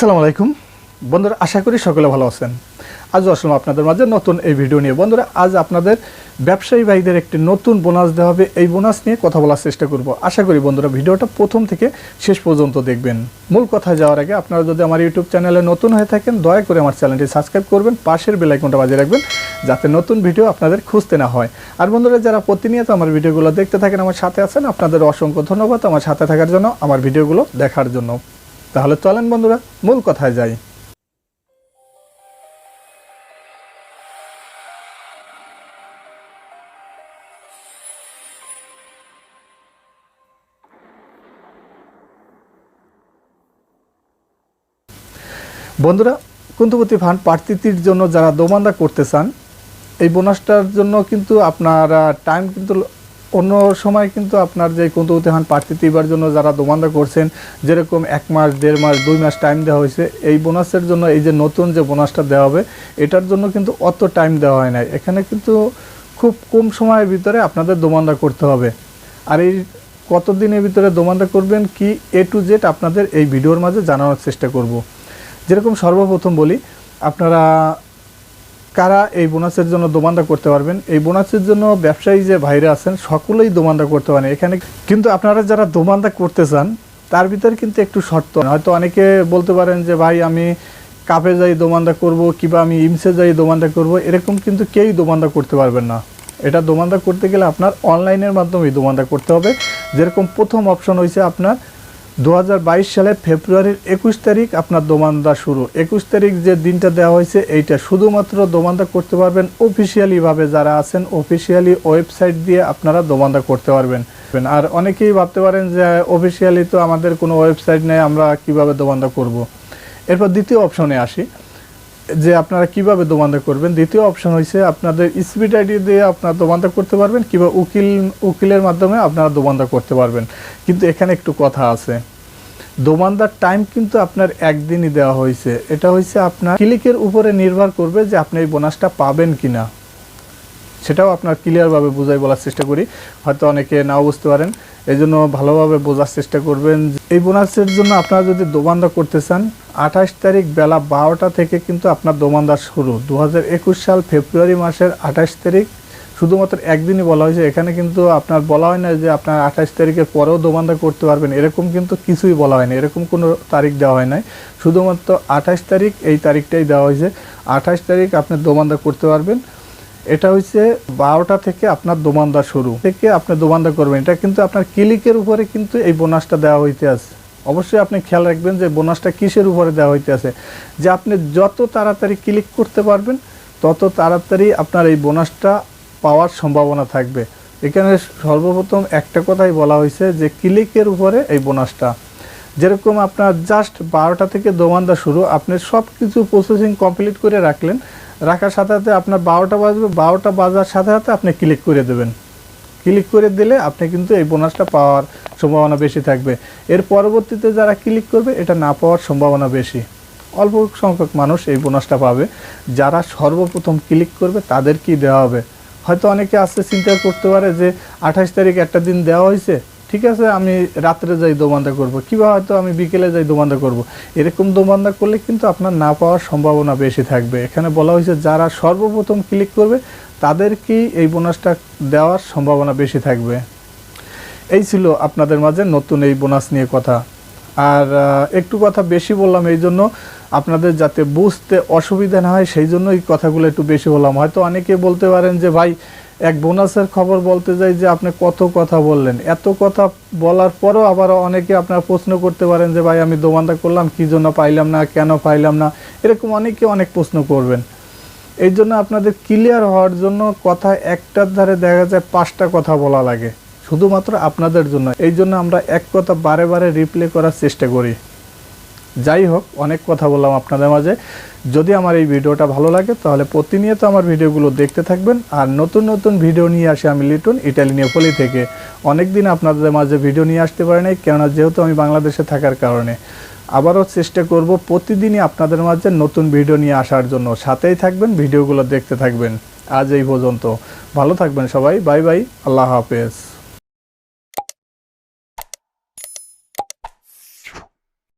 আসসালামু আলাইকুম। বন্ধুরা, আশা করি সকলে ভালো আছেন। আজ আসলাম আপনাদের মাঝে নতুন এই ভিডিও নিয়ে। বন্ধুরা, আজ আপনাদের ব্যবসায়ী ভাইদের একটি নতুন বোনাস দেওয়া হবে। এই বোনাস নিয়ে কথা বলার চেষ্টা করব। আশা করি বন্ধুরা, ভিডিওটা প্রথম থেকে শেষ পর্যন্ত দেখবেন। মূল কথা যাওয়ার আগে আপনারা যদি আমার ইউটিউব চ্যানেলে নতুন হয়ে থাকেন, দয়া করে আমার চ্যানেলটি সাবস্ক্রাইব করবেন, পাশের বেলাইকনটা বাজিয়ে রাখবেন, যাতে নতুন ভিডিও আপনাদের খুঁজতে না হয়। আর বন্ধুরা, যারা প্রতিনিয়ত আমার ভিডিওগুলো দেখতে থাকেন, আমার সাথে আছেন, আপনাদের অসংখ্য ধন্যবাদ আমার সাথে থাকার জন্য, আমার ভিডিওগুলো দেখার জন্য। তাহলে চলেন বন্ধুরা, মূল কথায় যাই। বন্ধুরা, কুন্তবতী ফান্ড প্রার্থীটির জন্য যারা দোমান্দা করতে চান, এই বোনাসটার জন্য কিন্তু আপনারা টাইম কিন্তু অন্য সময় কিন্তু আপনার যে কুন্তবতী ফান্ড প্রার্থীটিবার জন্য যারা দোমান্দা করছেন, যেরকম এক মাস, দেড় মাস, দুই মাস টাইম দেওয়া হয়েছে, এই বোনাসের জন্য এই যে নতুন যে বোনাসটা দেওয়া হবে, এটার জন্য কিন্তু অত টাইম দেওয়া হয় নাই। এখানে কিন্তু খুব কম সময়ের ভিতরে আপনাদের দোমান্দা করতে হবে। আর এই কতদিনের ভিতরে দোমান্দা করবেন, কি এ টু জেড আপনাদের এই ভিডিওর মাঝে জানানোর চেষ্টা করব। যেরকম সর্বপ্রথম বলি, আপনারা কারা এই বোনাসের জন্য দোমান্দা করতে পারবেন? এই বোনাসের জন্য ব্যবসায়ী যে ভাইরা আছেন, সকলেই দোমান্দা করতে পারেন। এখানে কিন্তু আপনারা যারা দোমান্দা করতে চান, তার ভিতরে কিন্তু একটু শর্ত। হয়তো অনেকে বলতে পারেন যে, ভাই, আমি কাপে যাই দোমান্দা করব, কিংবা আমি ইমসে যাই দোমান্দা করব। এরকম কিন্তু কেউই দোমান্দা করতে পারবেন না। এটা দোমান্দা করতে গেলে আপনার অনলাইনের মাধ্যমেই দোমান্দা করতে হবে। যেরকম প্রথম অপশন হয়েছে আপনার দু সালের ফেব্রুয়ারির একুশ তারিখ আপনার দোমান্দা শুরু। একুশ তারিখ যে দিনটা দেওয়া হয়েছে, এইটা শুধুমাত্র দোমান্দা করতে পারবেন। অফিসিয়ালিভাবে যারা আছেন অফিসিয়ালি ওয়েবসাইট দিয়ে আপনারা দোমান্দা করতে পারবেন। আর অনেকেই ভাবতে পারেন যে অফিসিয়ালি তো আমাদের কোনো ওয়েবসাইট নেই, আমরা কীভাবে দোমান্দা করব। এরপর দ্বিতীয় অপশনে আসি, যে আপনারা কীভাবে দোমান্দা করবেন। দ্বিতীয় অপশন হয়েছে আপনাদের স্পিড আইডি দিয়ে আপনারা দোমান্দা করতে পারবেন, কিংবা উকিল, উকিলের মাধ্যমে আপনারা দোমান্দা করতে পারবেন। কিন্তু এখানে একটু কথা আছে। দোমানদার টাইম কিন্তু আপনার একদিনই দেওয়া হয়েছে। এটা হয়েছে আপনার ক্লিকের উপরে নির্ভর করবে যে আপনি এই বোনাসটা পাবেন কি না সেটাও আপনার ক্লিয়ারভাবে বোঝাই বলার চেষ্টা করি। হয়তো অনেকে নাও বুঝতে পারেন। এই জন্য ভালোভাবে বোঝার চেষ্টা করবেন এই বোনাসের জন্য আপনারা যদি দোমানদা করতে চান, আঠাশ তারিখ বেলা বারোটা থেকে কিন্তু আপনার দোমান্দা শুরু। দু হাজার একুশ সাল ফেব্রুয়ারি মাসের আঠাশ তারিখ শুধুমাত্র একদিনই বলা হয়েছে। এখানে কিন্তু আপনার বলা হয় না যে আপনার আঠাশ তারিখের পরেও দোমান্দা করতে পারবেন। এরকম কিন্তু কিছুই বলা হয়নি। এরকম কোনো তারিখ দেওয়া হয় নাই। শুধুমাত্র আঠাশ তারিখ এই তারিখটাই দেওয়া হয়েছে। আঠাশ তারিখ আপনি দোমান্দা করতে পারবেন। এটা হচ্ছে বারোটা থেকে আপনার দোমান্দা শুরু থেকে আপনি দোমান্দা করবেন। এটা কিন্তু আপনার ক্লিকের উপরে কিন্তু এই বোনাসটা দেওয়া হইতে আছে। অবশ্যই আপনি খেয়াল রাখবেন যে বোনাসটা কিসের উপরে দেওয়া হইতে আছে। যে আপনি যত তাড়াতাড়ি ক্লিক করতে পারবেন, তত তাড়াতাড়ি আপনার এই বোনাসটা পাওয়ার সম্ভাবনা থাকবে। এখানে সর্বপ্রথম একটা কথাই বলা হয়েছে যে ক্লিকের উপরে এই বোনাসটা। যেরকম আপনার জাস্ট বারোটা থেকে দোমান্দা শুরু, আপনি সব কিছু প্রসেসিং কমপ্লিট করে রাখলেন, রাখার সাথে সাথে আপনার বারোটা বাজবে, বারোটা বাজার সাথে সাথে আপনি ক্লিক করে দেবেন। ক্লিক করে দিলে আপনি কিন্তু এই বোনাসটা পাওয়ার সম্ভাবনা বেশি থাকবে। এর পরবর্তীতে যারা ক্লিক করবে, এটা না পাওয়ার সম্ভাবনা বেশি। অল্প সংখ্যক মানুষ এই বোনাসটা পাবে। যারা সর্বপ্রথম ক্লিক করবে তাদের তাদেরকেই দেওয়া হবে। হয়তো অনেকে আসতে চিন্তা করতে পারে যে আঠাশ তারিখ একটা দিন দেওয়া হয়েছে, ঠিক আছে, আমি রাত্রে যাই দোমান্দা করব। কিংবা হয়তো আমি বিকেলে যাই দোমান্দা করব। এরকম দোমান্দা করলে কিন্তু আপনার না পাওয়ার সম্ভাবনা বেশি থাকবে। এখানে বলা হয়েছে যারা সর্বপ্রথম ক্লিক করবে, তাদেরকেই এই বোনাসটা দেওয়ার সম্ভাবনা বেশি থাকবে। এই ছিল আপনাদের মাঝে নতুন এই বোনাস নিয়ে কথা। আর একটু কথা বেশি বললাম এই জন্য আপনাদের যাতে বুঝতে অসুবিধা না হয়, সেই জন্য এই কথাগুলো একটু বেশি বললাম। হয়তো অনেকে বলতে পারেন যে, ভাই, এক বোনাসের খবর বলতে যাই যে, আপনি কত কথা বললেন। এত কথা বলার পরও আবার অনেকে আপনার প্রশ্ন করতে পারেন যে, ভাই, আমি দোমান্দা করলাম, কী জন্য পাইলাম না, কেন পাইলাম না? এরকম অনেকে অনেক প্রশ্ন করবেন। এই জন্য আপনাদের ক্লিয়ার হওয়ার জন্য কথা একটার ধারে দেখা যায় পাঁচটা কথা বলা লাগে, শুধুমাত্র আপনাদের জন্য। এই জন্য আমরা এক কথা বারে বারে রিপ্লে করার চেষ্টা করি। যাই হোক, অনেক কথা বললাম আপনাদের মাঝে। যদি আমার এই ভিডিওটা ভালো লাগে, তাহলে প্রতিনিয়ত আমার ভিডিওগুলো দেখতে থাকবেন। আর নতুন নতুন ভিডিও নিয়ে আসি আমি লিটন, ইটালি নেপোলি থেকে। অনেক দিন আপনাদের মাঝে ভিডিও নিয়ে আসতে পারি নাই, কেননা যেহেতু আমি বাংলাদেশে থাকার কারণে। আবারও চেষ্টা করব প্রতিদিনই আপনাদের মাঝে নতুন ভিডিও নিয়ে আসার জন্য। সাথেই থাকবেন, ভিডিওগুলো দেখতে থাকবেন। আজ এই পর্যন্ত। ভালো থাকবেন সবাই, বাই বাই, আল্লাহ হাফেজ।